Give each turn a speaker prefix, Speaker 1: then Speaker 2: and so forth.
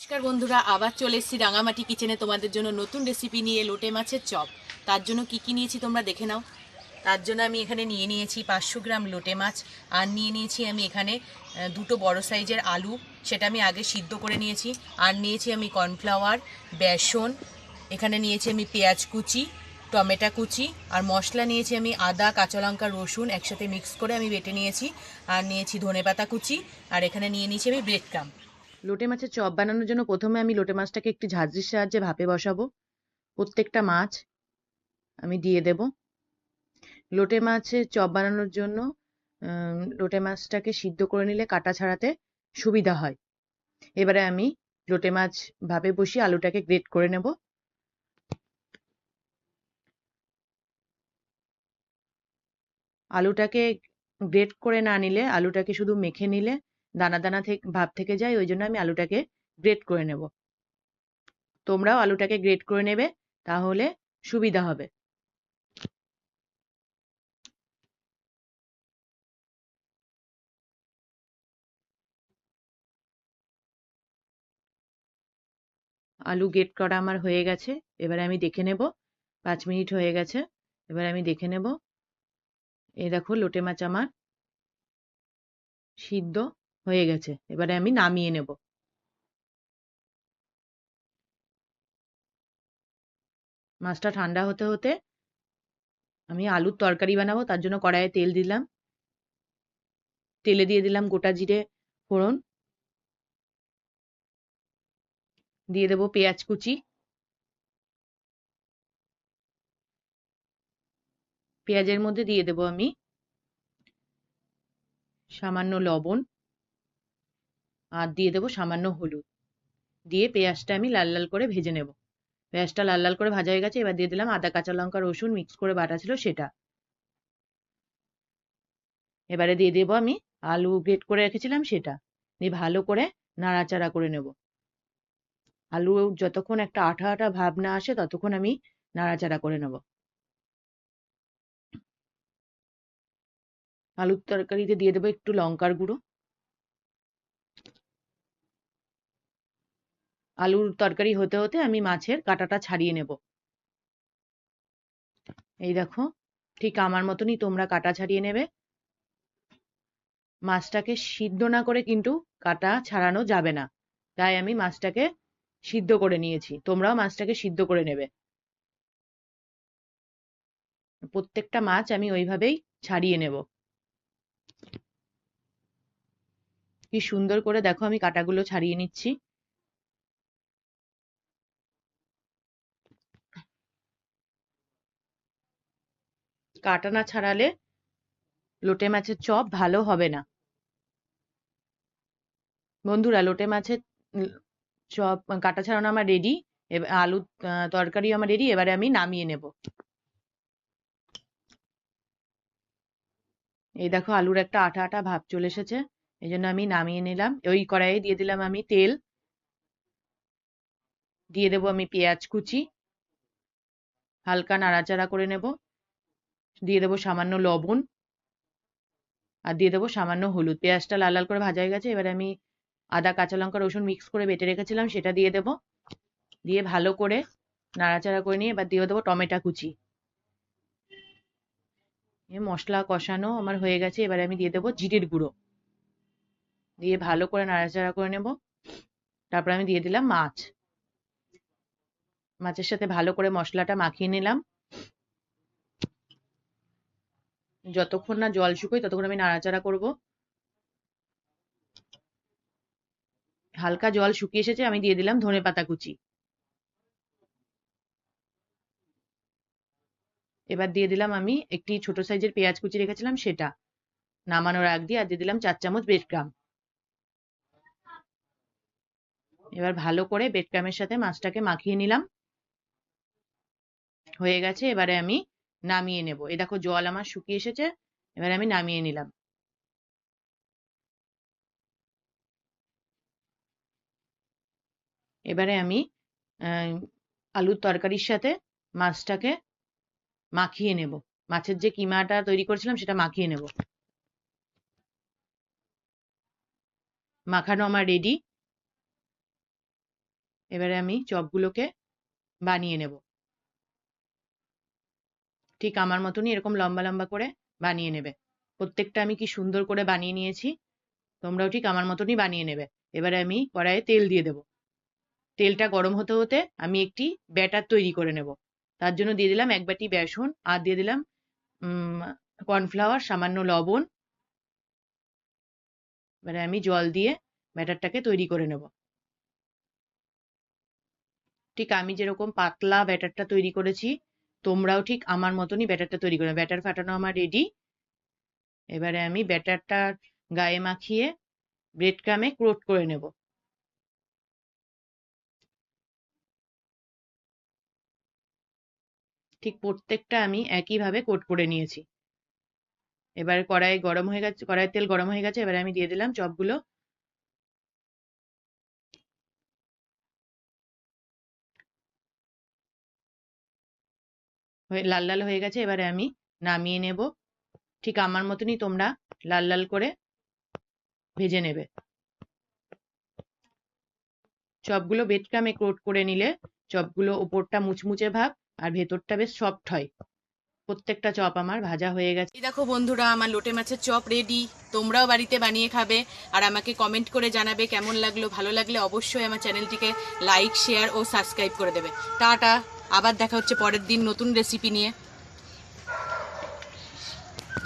Speaker 1: নমস্কার বন্ধুরা, আবার চলে এসেছি রাঙামাটি কিচেনে তোমাদের জন্য নতুন রেসিপি নিয়ে লোটে মাছের চপ। তার জন্য কি কি নিয়েছি তোমরা দেখে নাও। তার জন্য আমি এখানে নিয়ে নিয়েছি পাঁচশো গ্রাম লোটে মাছ। আর নিয়ে নিয়েছি আমি এখানে দুটো বড় সাইজের আলু। সেটা আমি আগে সিদ্ধ করে নিয়েছি। আর নিয়েছি আমি কর্নফ্লাওয়ার বেসন। এখানে নিয়েছি আমি পেঁয়াজ কুচি, টমেটো কুচি। আর মশলা নিয়েছি আমি আদা, কাঁচা লঙ্কা, রসুন একসাথে মিক্স করে আমি বেটে নিয়েছি। আর নিয়েছি ধনেপাতা কুচি। আর এখানে নিয়ে নিয়েছি আমি ব্রেড ক্রাম লোটে মাছের চপ বানানোর জন্য প্রথমে আমি লোটে মাছটাকে একটু ঝাঁঝরির সাহায্যে ভাপে বসাবো। প্রত্যেকটা মাছ আমি দিয়ে দেব। লোটে মাছের চপ বানানোর জন্য লোটে মাছটাকে সিদ্ধ করে নিলে কাটা ছাড়াতে সুবিধা হয়। এবারে আমি লোটে মাছ ভাপে বসিয়ে আলুটাকে গ্রেট করে নেব। আলুটাকে গ্রেট করে না নিলে, আলুটাকে শুধু মেখে নিলে দানা দানা থেকে ভাব থেকে যায়, ওই জন্য আমি আলুটাকে গ্রেট করে নেব। তোমরাও আলুটাকে গ্রেট করে নেবে, তাহলে সুবিধা হবে। আলু গ্রেট করা আমার হয়ে গেছে, এবারে আমি দেখে নেব, পাঁচ মিনিট হয়ে গেছে, এবার আমি দেখে নেব। এ দেখো, লোটে মাছ আমার সিদ্ধ। হয়ে গেছে। এবারে আমি নামিয়ে নেব। মাছটা ঠান্ডা হতে হতে আমি আলুর তরকারি বানাবো, তার জন্য কড়াইয়ে তেল দিলাম। তেলে দিয়ে দিলাম গোটা জিরে, ফোড়ন। দিয়ে দেবো পেঁয়াজ কুচি। পেঁয়াজের মধ্যে দিয়ে দেবো আমি সামান্য লবণ। আর দিয়ে দেবো সামান্য হলুদ। দিয়ে পেঁয়াজটা আমি লাল লাল করে ভেজে নেব। পেঁয়াজটা লাল লাল করে ভাজা হয়ে গেছে, এবার দিয়ে দিলাম আদা, কাঁচা লঙ্কা, রসুন মিক্স করে বাটা ছিল সেটা। এবারে দিয়ে দেবো আমি আলু গ্রেট করে রেখেছিলাম সেটা। দিয়ে ভালো করে নাড়াচাড়া করে নেব। আলু যতক্ষণ একটা আঠা আঠা ভাব না আসে, ততক্ষণ আমি নাড়াচাড়া করে নেব। আলুর তরকারিতে দিয়ে দেবো একটু লঙ্কার গুঁড়ো। আলুর তরকারি হতে হতে আমি মাছের কাঁটাটা ছাড়িয়ে নেব। এই দেখো, ঠিক আমার মতনই তোমরা কাটা ছাড়িয়ে নেবে। মাছটাকে সিদ্ধ না করে কিন্তু কাটা ছাড়ানো যাবে না। তাই আমি মাছটাকে সিদ্ধ করে নিয়েছি। তোমরাও মাছটাকে সিদ্ধ করে নেবে। প্রত্যেকটা মাছ আমি ওইভাবেই ছাড়িয়ে নেব। কি সুন্দর করে দেখো আমি কাটাগুলো ছাড়িয়ে নিচ্ছি। কাটা না ছাড়ালে লোটে মাছের চপ ভালো হবে না। বন্ধুরা, লোটে মাছের চপ, কাটা ছাড়ানো আমার রেডি আলু তরকারি আমার রেডি এবারে আমি নামিয়ে নেব। এই দেখো আলুর একটা আঠা আঠা ভাব চলে এসেছে, এই জন্য আমি নামিয়ে নিলাম। ওই কড়াইয়ে দিয়ে দিলাম আমি তেল। দিয়ে দেবো আমি পেঁয়াজ কুচি। হালকা নাড়াচাড়া করে নেব। দিয়ে দেবো সামান্য লবণ আর দিয়ে দেবো সামান্য হলুদ। পেঁয়াজটা লাল লাল করে ভাজা হয়ে গেছে, এবারে আমি আদা, কাঁচা লঙ্কা রসুন মিক্স করে বেটে রেখেছিলাম, সেটা দিয়ে দেবো। দিয়ে ভালো করে নাড়াচাড়া করে নিয়ে এবার দিয়ে দেবো টমেটো কুচি। মশলা কষানো আমার হয়ে গেছে, এবারে আমি দিয়ে দেবো জিরের গুঁড়ো। দিয়ে ভালো করে নাড়াচাড়া করে নেব। তারপর আমি দিয়ে দিলাম মাছ। মাছের সাথে ভালো করে মশলাটা মাখিয়ে নিলাম। যতক্ষণ না জল শুকোয় ততক্ষণ আমি নাড়াচাড়া করব। হালকা জল শুকিয়ে এসেছে, আমি দিয়ে দিলাম ধনে পাতা কুচি। এবার দিয়ে দিলাম আমি একটি ছোট সাইজের পেঁয়াজ কুচি রেখেছিলাম, সেটা। নামানোর আগ দিয়ে আর দিয়ে দিলাম চার চামচ ব্রেড এবার ভালো করে ব্রেড সাথে মাছটাকে মাখিয়ে নিলাম। হয়ে গেছে, এবারে আমি নামিয়ে নেব। এ দেখো জল আমার শুকিয়ে এসেছে, এবারে আমি নামিয়ে নিলাম। এবারে আমি আলুর তরকারির সাথে মাছটাকে মাখিয়ে নেব। মাছের যে কিমাটা তৈরি করেছিলাম সেটা মাখিয়ে নেব। মাখানো আমার রেডি এবারে আমি চপগুলোকে বানিয়ে নেব। ঠিক আমার মতনই এরকম লম্বা লম্বা করে বানিয়ে নেবে। প্রত্যেকটা আমি কি সুন্দর করে বানিয়ে নিয়েছি? তোমরাও ঠিক আমার মতনই বানিয়ে নেবে। এবারে আমি কড়াইয়ে তেল দিয়ে দেব। তেলটা গরম হতে হতে আমি একটি ব্যাটার তৈরি করে নেব। তার জন্য দিয়ে দিলাম এক বাটি বেসন আর দিয়ে দিলাম কর্নফ্লাওয়ার, সামান্য লবণ। এবারে আমি জল দিয়ে ব্যাটারটাকে তৈরি করে নেব। ঠিক আমি যেরকম পাতলা ব্যাটারটা তৈরি করেছি তোমরাও ঠিক আমার মতনই ব্যাটারটা তৈরি করে ব্যাটার ফাটানো আমার রেডি এবারে আমি ব্যাটারটা গায়ে মাখিয়ে ব্রেড ক্রামে ক্রোট করে নেব। ঠিক প্রত্যেকটা আমি একইভাবে কোট করে নিয়েছি। এবার কড়াই গরম হয়ে গেছে, কড়াইয়ের তেল গরম হয়ে গেছে, এবারে আমি দিয়ে দিলাম চপগুলো। লাল লাল হয়ে গেছে, এবারে আমি নামিয়ে নেব। ঠিক আমার মতনই তোমরা লাল লাল করে ভেজে নেবে। চপগুলো বেটকামে ক্রোট করে নিলে চপগুলো ওপরটা মুচমুচে ভাব আর ভেতরটা বেশ সফট হয়। প্রত্যেকটা চপ আমার ভাজা হয়ে গেছে। দেখো বন্ধুরা, আমার লোটে মাছের চপ রেডি তোমরাও বাড়িতে বানিয়ে খাবে আর আমাকে কমেন্ট করে জানাবে কেমন লাগল, ভালো লাগলে অবশ্যই আমার চ্যানেলটিকে লাইক শেয়ার ও সাবস্ক্রাইব করে দেবে। টাটা! আবার দেখা হচ্ছে পরের দিন নতুন রেসিপি নিয়ে।